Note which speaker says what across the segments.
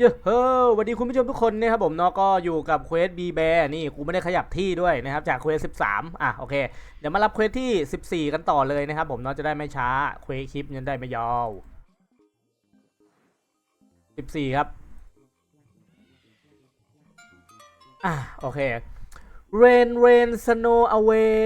Speaker 1: เย้เฮ้อสวัสดีคุณผู้ชมทุกคนนะครับผมเนาะก็อยู่กับเควสบีแบร์นี่กูไม่ได้ขยับที่ด้วยนะครับจากเควส13 อะโอเค เดี๋ยวมารับเควสที่ 14 กันต่อเลยนะครับผมเนาะจะได้ไม่ช้าเควสคลิปยังได้ไม่ยาว14 ครับ อะโอเค Rain Rain Snow Away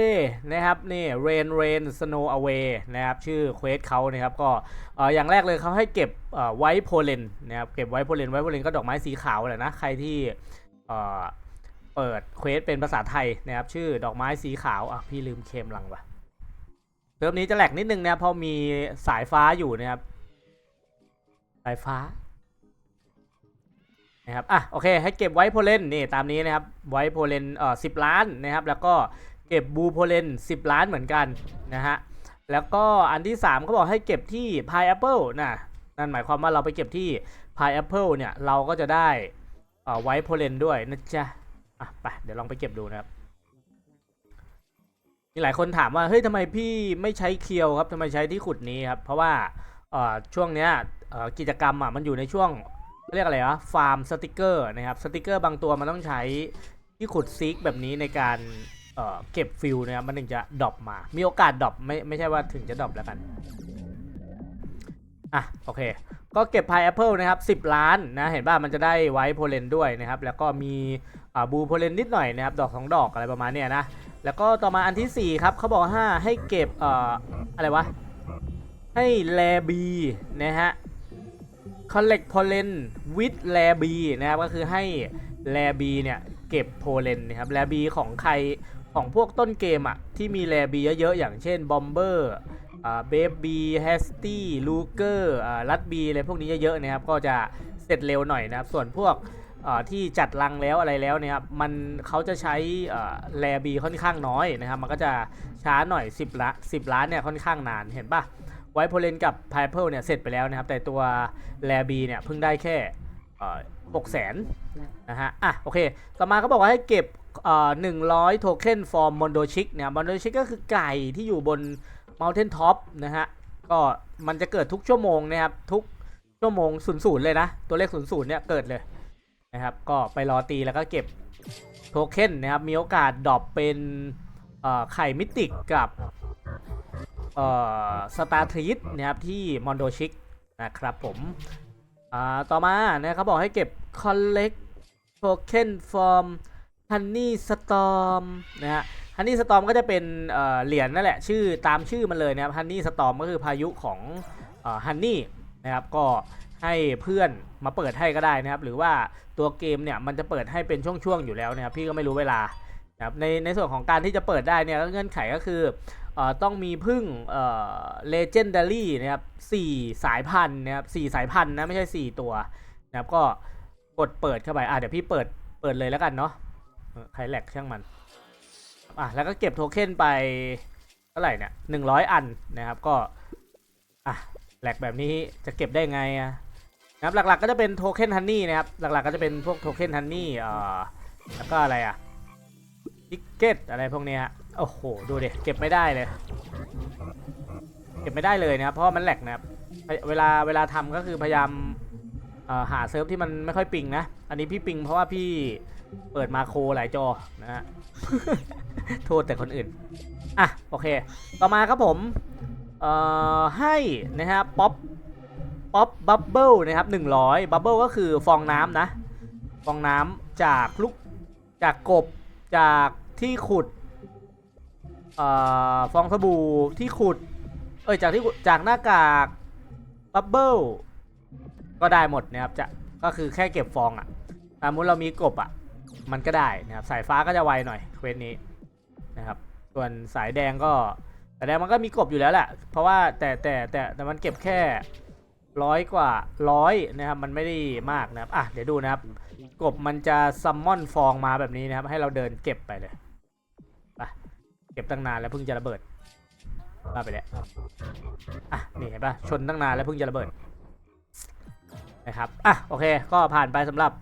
Speaker 1: นะครับนี่ Rain Rain Snow Away นะครับชื่อเควสเขานะครับก็ออย่างแรกเลยเขาให้เก็บไวท์โพเลนนะครับเก็บไวท์โพเลนไวท์โพเลนก็ดอกไม้สีขาวแหละนะใครที่เปิดเควสเป็นภาษาไทยนะครับชื่อดอกไม้สีขาวอะพี่ลืมเคมลังว่ะเทอมนี้จะแหลกนิดนึงนะเพราะมีสายฟ้าอยู่นะครับ สายฟ้า นะครับอะโอเคให้เก็บไว้โพเลนนี่ตามนี้นะครับไว้โพเลนเอ่อสิบล้านนะครับแล้วก็เก็บบูโพเลน10 ล้านเหมือนกันนะฮะแล้วก็อันที่3เขาบอกให้เก็บที่ Pineapple นะนั่นหมายความว่าเราไปเก็บที่ Pineapple เนี่ยเราก็จะได้เอ่อไว้โพเลนด้วยนะจ๊ะอะไปเดี๋ยวลองไปเก็บดูนะครับมีหลายคนถามว่าเฮ้ยทำไมพี่ไม่ใช้เคียวครับทำไมใช้ที่ขุดนี้ครับเพราะว่าเอ่อช่วงเนี้ยเอ่อกิจกรรมอะมันอยู่ในช่วง เรียกอะไรวะฟาร์มสติกเกอร์นะครับสติกเกอร์บางตัวมันต้องใช้ที่ขุดซิกแบบนี้ในการเเก็บฟิลนะครับมันถึงจะดรอปมา มีโอกาสดรอปไม่ไม่ใช่ว่าถึงจะดรอปแล้วกันอะโอเค ก็เก็บพายแอปเปิลนะครับ10 ล้านนะเห็นป่ะมันจะได้ไว้โพเลนด้วยนะครับ แล้วก็มีบูโพเลนนิดหน่อยนะครับ ดอกสองดอกอะไรประมาณเนี้ยนะแล้วก็ต่อมาอันที่ 4 ครับเขาบอกว่าห้าให้เก็บเอ่ออะไรวะ ให้แลบีนะฮะ collect pollen with l a b นะครับก็คือให้ l a b เนี่ยเก็บโพเลนนะครับ l a b ของใครของพวกต้นเกมอะที่มี l a b เยอะๆ อย่างเช่น bomber อ่า baby hasty luger อ่า rat b อะไรพวกนี้เยอะๆนะครับก็จะเสร็จเร็วหน่อยนะครับ ส่วนพวกที่จัดรังแล้วอะไรแล้วเนี่ยครับมันเขาจะใช้แลบีค่อนข้างน้อยนะครับ มันก็จะช้าหน่อย 10ละ10 ล้านเนี่ยค่อนข้างนานเห็นปะ ไวท์โพเลนกับไพเพิลเนี่ยเสร็จไปแล้วนะครับ แต่ตัวแลบีเนี่ยเพิ่งได้แค่หกแสนนะฮะ อะ โอเค ต่อมาเขาบอกว่าให้เก็บหนึ่งร้อยโทเค็นฟอร์มมอนโดชิกเนี่ยมอนโดชิกก็คือไก่ที่อยู่บน Mountain Top นะฮะ ก็มันจะเกิดทุกชั่วโมงนะครับ ทุกชั่วโมงศูนย์ศูนย์เลยนะ ตัวเลขศูนย์ศูนย์เนี่ยเกิดเลยนะครับ ก็ไปรอตีแล้วก็เก็บโทเค็นนะครับ มีโอกาสดรอปเป็นไข่มิติกกับ สตาร์ทริสนะครับที่มอนโดชิกนะครับผมอ่าต่อมาเนี่ยเขาบอกให้เก็บ collect token from honey storm นะฮะ honey storm ก็จะเป็นเอ่อเหรียญนั่นแหละชื่อตามชื่อมันเลยนะครับ honey storm ก็คือพายุของเอ่อ honey นะครับก็ให้เพื่อนมาเปิดให้ก็ได้นะครับ หรือว่าตัวเกมเนี่ยมันจะเปิดให้เป็นช่วงๆอยู่แล้วนะครับพี่ก็ไม่รู้เวลานะครับในในส่วนของการที่จะเปิดได้เนี่ยก็เงื่อนไขก็คือ ต้องมีพึ่งเอ่อ legendary นะครับสี่สายพันธุ์นะครับสี่สายพันธุ์นะไม่ใช่สี่ตัวนะครับก็กดเปิดเข้าไปอะเดี๋ยวพี่เปิดเปิดเลยแล้วกันเนาะใครแหลกช่างมันอะแล้วก็เก็บโทเค็นไปเท่าไหร่เนี่ยหนึ่งร้อยอันนะครับก็อะแหลกแบบนี้จะเก็บได้ไงอะนะครับหลักๆก็จะเป็นโทเค็นฮันนี่นะครับหลักๆก็จะเป็นพวกโทเค็นฮันนี่เอ่อแล้วก็อะไรอะทิกเก็ตอะไรพวกเนี้ยฮะ โอ้โห ดูดิเก็บไม่ได้เลย เก็บไม่ได้เลยนะครับ เพราะมันแหลกนะครับ เวลาเวลาทำก็คือพยายามหาเซิร์ฟที่มันไม่ค่อยปิงนะ อันนี้พี่ปิงเพราะว่าพี่เปิดมาโครหลายจอนะฮะ โทษแต่คนอื่น อะ โอเค ต่อมาครับผม เอ่อ ให้นะฮะป๊อปป๊อปบับเบิลนะครับ100บับเบิลก็คือฟองน้ำนะ ฟองน้ำจากลูกจากกบจากที่ขุด ฟองสบู่ที่ขุด เอ้ยจากที่จากหน้ากากบับเบิลก็ได้หมดนะครับจะก็คือแค่เก็บฟองอะ่ะสมมติเรามีกบอะ่ะ มันก็ได้นะครับสายฟ้าก็จะไวหน่อยเควสนี้นะครับ ส่วนสายแดงก็สายแดงมันก็มีกบอยู่แล้วแหละเพราะว่าแต่แต่แต่แต่มันเก็บแค่ร้อยกว่าร้อยนะครับมันไม่ได้มากนะครับอะเดี๋ยวดูนะครับ กบมันจะซัมมอนฟองมาแบบนี้นะครับ ให้เราเดินเก็บไปเลย เก็บตั้งนานแล้วเพิ่งจะระเบิดมาไปแล้วอะนี่เห็นปะชนตั้งนานแล้วเพิ่งจะระเบิดนะครับอะโอเคก็ผ่านไปสำหรับ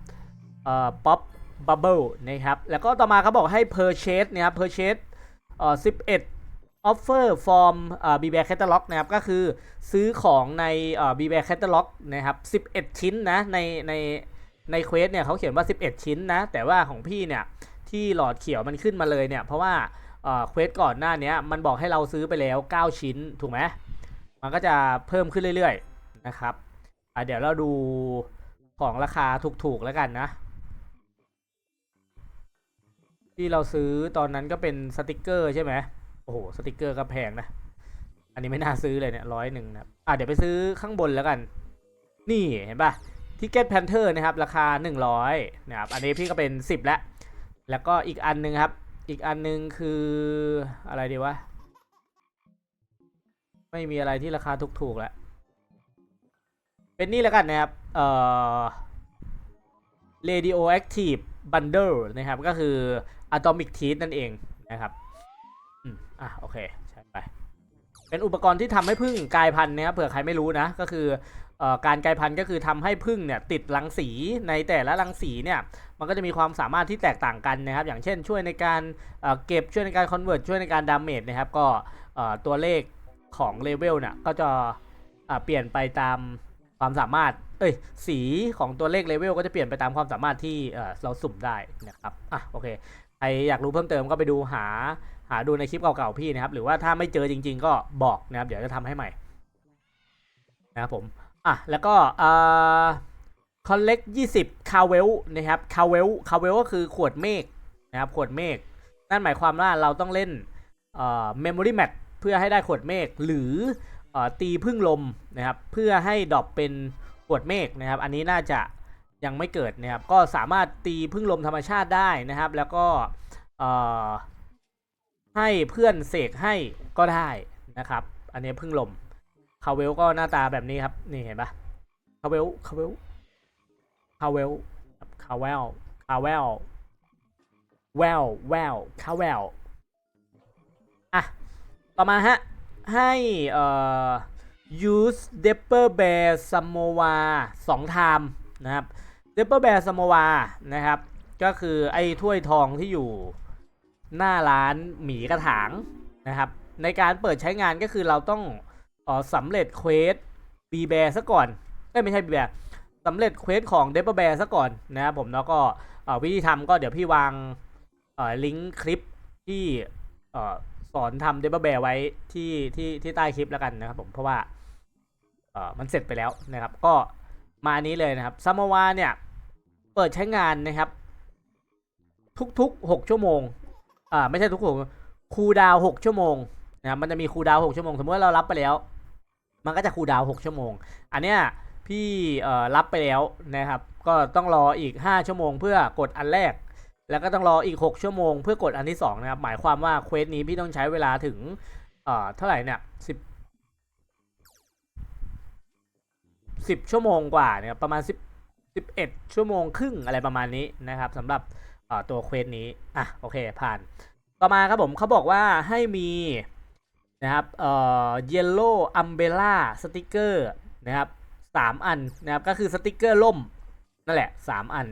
Speaker 1: เอ่อป๊อปบับเบิลนะครับแล้วก็ต่อมาเขาบอกให้ purchase นะครับ purchase เอ่อ11 offer from เอ่อ b b a catalog นะครับก็คือซื้อของในเอ่อ b b a catalog นะครับ11 ชิ้นนะในในในเควสเนี่ยเขาเขียนว่า 11 ชิ้นนะ แต่ว่าของพี่เนี่ยที่หลอดเขียวมันขึ้นมาเลยเนี่ยเพราะว่า เออเควสก่อนหน้านี้มันบอกให้เราซื้อไปแล้ว 9 ชิ้นถูกไหมมันก็จะเพิ่มขึ้นเรื่อยๆนะครับอะเดี๋ยวเราดูของราคาถูกๆแล้วกันนะ ที่เราซื้อตอนนั้นก็เป็นสติกเกอร์ใช่ไหมโอ้โหสติกเกอร์ก็แพงนะ อันนี้ไม่น่าซื้อเลยเนี่ยร้อยหนึ่งนะอะเดี๋ยวไปซื้อข้างบนแล้วกัน นี่เห็นปะทิกเก็ตแพนเทอร์นะครับ ราคา 100นะครับอันนี้พี่ก็เป็น 10 แล้ว แล้วก็อีกอันหนึงครับ อีกอันหนึงคืออะไรดีวะ ไม่มีอะไรที่ราคาถูกๆแล้วเป็นนี่แล้วกันนะครับ เอ่อ radioactive bundle นะครับ ก็คือ atomic teeth นั่นเองนะครับ อืม อะ โอเค ใช่ไป เป็นอุปกรณ์ที่ทำให้พึ่งกลายพันธุ์นะครับเผื่อใครไม่รู้นะก็คืออการกลายพันธุ์ก็คือทำให้พึ่งเนี่ยติดรังสีในแต่ละรังสีเนี่ยมันก็จะมีความสามารถที่แตกต่างกันนะครับ อย่างเช่นช่วยในการเเก็บช่วยในการคอนเวิร์ตช่วยในการดามเมจนะครับก็ตัวเลขของเลเวลเนี่ยก็จะเปลี่ยนไปตามความสามารถเอ้ยสีของตัวเลขเลเวลก็จะเปลี่ยนไปตามความสามารถที่เราสุ่มได้นะครับอะโอเค รอยากรู้เพิ่มเติมก็ไปดูหาหาดูในคลิปเก่าๆพี่นะครับ หรือว่าถ้าไม่เจอจริง ๆ ก็บอกนะครับ เดี๋ยวจะทำให้ใหม่นะครับผมอะแล้วก็อ่าคอนเล็ก20คาเวลนะครับคาเวลคาเวลก็คือขวดเมฆนะครับขวดเมฆนั่นหมายความว่าเราต้องเล่นเอ่อเมมโมรี่แมทเพื่อให้ได้ขวดเมฆหรือเอ่อตีพึ่งลมนะครับเพื่อให้ดรอปเป็นขวดเมฆนะครับ อันนี้น่าจะ ยังไม่เกิดนะครับก็สามารถตีพึ่งลมธรรมชาติได้นะครับ แล้วก็ให้เพื่อนเสกให้ก็ได้นะครับ อันนี้พึ่งลมคาเวลก็หน้าตาแบบนี้ครับนี่เห็นปะคาเวลคาเวลคาเวลคาเวลคาเวลแววแววคาเวลอะต่อมาฮะให้เอ่อ use Depper Bear Samoa สองไทม์นะครับ Depper Bear Samoa นะครับ ก็คือไอ้ถ้วยทองที่อยู่หน้าร้านหมีกระถางนะครับ ในการเปิดใช้งานก็คือเราต้องออสำเร็จเควสบีแบร์ซะก่อนเอ้ยไม่ใช่บีแบร์สำเร็จเควสของเดบแบร์ซะก่อนนะครับผมแล้วก็วิธีทำก็เดี๋ยวพี่วางอ่อลิงก์คลิปที่อสอนทำเดบแบร์ไว้ที่ที่ที่ใต้คลิปแล้วกันนะครับผมเพราะว่าอ่อมันเสร็จไปแล้วนะครับ ก็ มานี้เลยนะครับซัมมาวาเนี่ย เปิดใช้งานนะครับ ทุกๆ 6 ชั่วโมงอ่าไม่ใช่ทุกหกคูดาว6ชั่วโมงนะมันจะมีคูดาว6ชั่วโมง สมมติว่าเรารับไปแล้ว มันก็จะคูดาว6ชั่วโมง อันเนี้ยพี่เอ่อรับไปแล้วนะครับ ก็ต้องรออีก 5 ชั่วโมง เพื่อกดอันแรก แล้วก็ต้องรออีก 6 ชั่วโมง เพื่อกดอันที่2นะครับ หมายความว่าเควสนี้พี่ต้องใช้เวลาถึงเอ่อเท่าไหร่เนี่ย10 สิบชั่วโมงกว่าเนี่ยประมาณสิบสิบเอ็ดชั่วโมงครึ่งอะไรประมาณนี้นะครับสำหรับตัวเควสนี้อะโอเคผ่าน ต่อมาครับผมเขาบอกว่าให้มีนะครับเอ่อ yellow umbrella sticker นะครับสามอันนะครับก็คือสติกเกอร์ล่มนั่นแหละสามอัน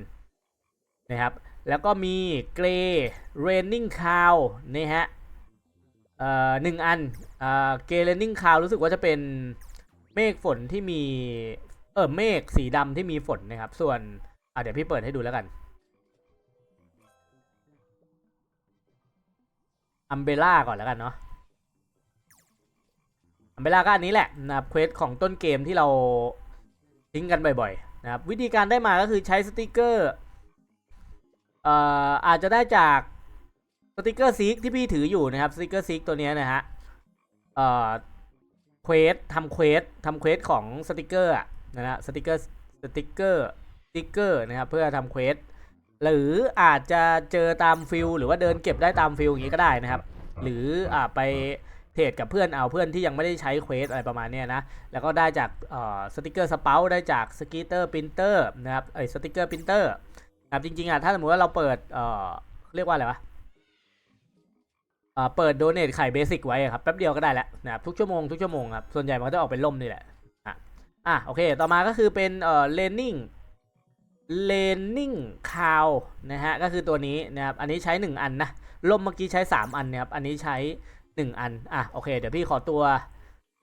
Speaker 1: นะครับแล้วก็มี gray raining cloud นี่ฮะเอ่อหนึ่งอันเอ่อ gray raining cloud รู้สึกว่าจะเป็น เมฆฝนที่มี เออเมฆสีดำที่มีฝนนะครับ ส่วนอะเดี๋ยวพี่เปิดให้ดูแล้วกันอัมเบล่าก่อนแล้วกันเนาะอัมเบล่าก็อันนี้แหละนะครับเควสของต้นเกมที่เราทิ้งกันบ่อยๆนะครับวิธีการได้มาก็คือใช้สติกเกอร์เอ่ออาจจะได้จากสติกเกอร์ซีกที่พี่ถืออยู่นะครับสติกเกอร์ซีกตัวเนี้ยนะฮะเอ่อ เควสทำเควสทำเควสของสติกเกอร์อะนะฮะสติกเกอร์สติกเกอร์สติกเกอร์นะครับเพื่อทำเควสหรืออาจจะเจอตามฟิลหรือว่าเดินเก็บได้ตามฟิลอย่างนี้ก็ได้นะครับ หรืออ่าไปเทรดกับเพื่อนเอาเพื่อนที่ยังไม่ได้ใช้เควสอะไรประมาณนี้นะ แล้วก็ได้จากสติกเกอร์สเปาได้จากสกีเตอร์ปรินเตอร์นะครับเอ้ยสติกเกอร์ปรินเตอร์นะครับจริงๆอะถ้าสมมติว่าเราเปิดเอ่อเรียกว่าอะไรวะ เอ่อเปิดโดเนทไข่เบสิกไว้ครับแป๊บเดียวก็ได้แล้วนะครับทุกชั่วโมงทุกชั่วโมงครับส่วนใหญ่มันก็จะออกเป็นล่มนี่แหละอะอะโอเค ต่อมาก็คือเป็นเอ่อเลนนิ่งเลนนิ่งคาวนะฮะก็คือตัวนี้นะครับอันนี้ใช้ 1 อันนะล่มเมื่อกี้ใช้ 3 อันนะครับอันนี้ใช้ 1 อันอะโอเค เดี๋ยวพี่ขอตัว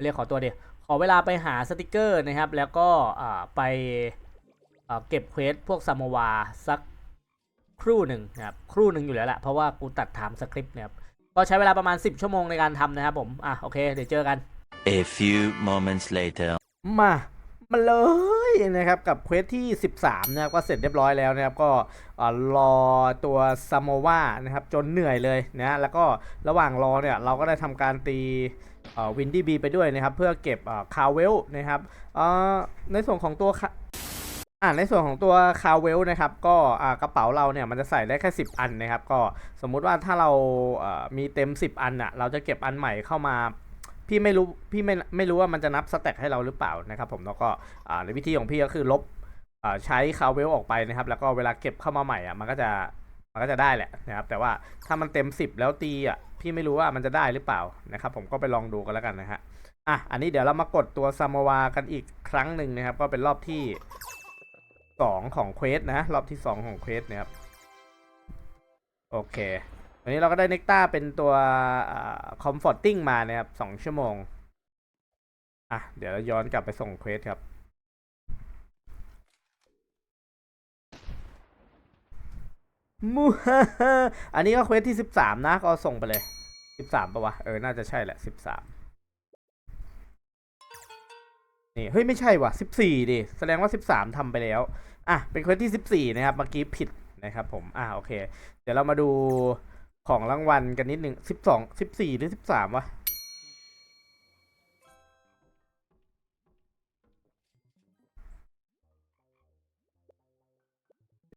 Speaker 1: เรียกขอตัวเดียวขอเวลาไปหาสติกเกอร์นะครับ แล้วก็อ่าไปเอ่อเก็บเควสพวกซามวาสักครู่หนึ่งนะครับครู่หนึ่งอยู่แล้วแหละเพราะว่ากูตัดไทม์สคริปต์เนี่ยครับ ก็ใช้เวลาประมาณ 10 ชั่วโมงในการทำนะครับผมอะโอเคเดี๋ยวเจอกัน
Speaker 2: A few moments later.
Speaker 1: มามาเลยนะครับกับเควสที่ 13 นะครับก็เสร็จเรียบร้อยแล้วนะครับก็เอ่อรอตัวซามาวานะครับจนเหนื่อยเลยนะแล้วก็ระหว่างรอเนี่ยเราก็ได้ทำการตีวินดี้บีไปด้วยนะครับเพื่อเก็บคาเวลนะครับเอ่อในส่วนของตัวคา อ่าในส่วนของตัวคาเวลนะครับก็อ่ากระเป๋าเราเนี่ยมันจะใส่ได้แค่ 10 อันนะครับก็สมมุติว่าถ้าเราเอ่อมีเต็ม 10 อันอะเราจะเก็บอันใหม่เข้ามา พี่ไม่รู้พี่ไม่ไม่รู้ว่ามันจะนับสแต็กให้เราหรือเปล่านะครับผมแล้วก็อ่าในวิธีของพี่ก็คือลบอ่าใช้คาเวลออกไปนะครับ แล้วก็เวลาเก็บเข้ามาใหม่อะมันก็จะมันก็จะได้แหละนะครับแต่ว่าถ้ามันเต็ม 10 แล้วตีอะพี่ไม่รู้ว่ามันจะได้หรือเปล่านะครับผมก็ไปลองดูกันแล้วกันนะฮะอะอันนี้เดี๋ยวเรามากดตัวซามวากันอีกครั้งหนึ่งนะครับ ก็เป็นรอบที่ สองของเควสนะรอบที่สองของเควสนะครับโอเควันนี้เราก็ได้เนกต้าเป็นตัวคอมฟอร์ติ้งมานะครับสองชั่วโมงอะเดี๋ยวเราย้อนกลับไปส่งเควสครับมูฮ่าอันนี้ก็เควสที่สิบสามนะ ก็ส่งไปเลยสิบสามปะวะ เออ น่าจะใช่แหละสิบสามนี่ เฮ้ย ไม่ใช่ว่ะสิบสี่ดิ แสดงว่าสิบสามทำไปแล้ว อะเป็นเควสที่สิบสี่นะครับ เมื่อกี้ผิดนะครับผม อะโอเค เดี๋ยวเรามาดูของรางวัลกันนิดหนึ่งสิบสองสิบสี่หรือสิบสามวะ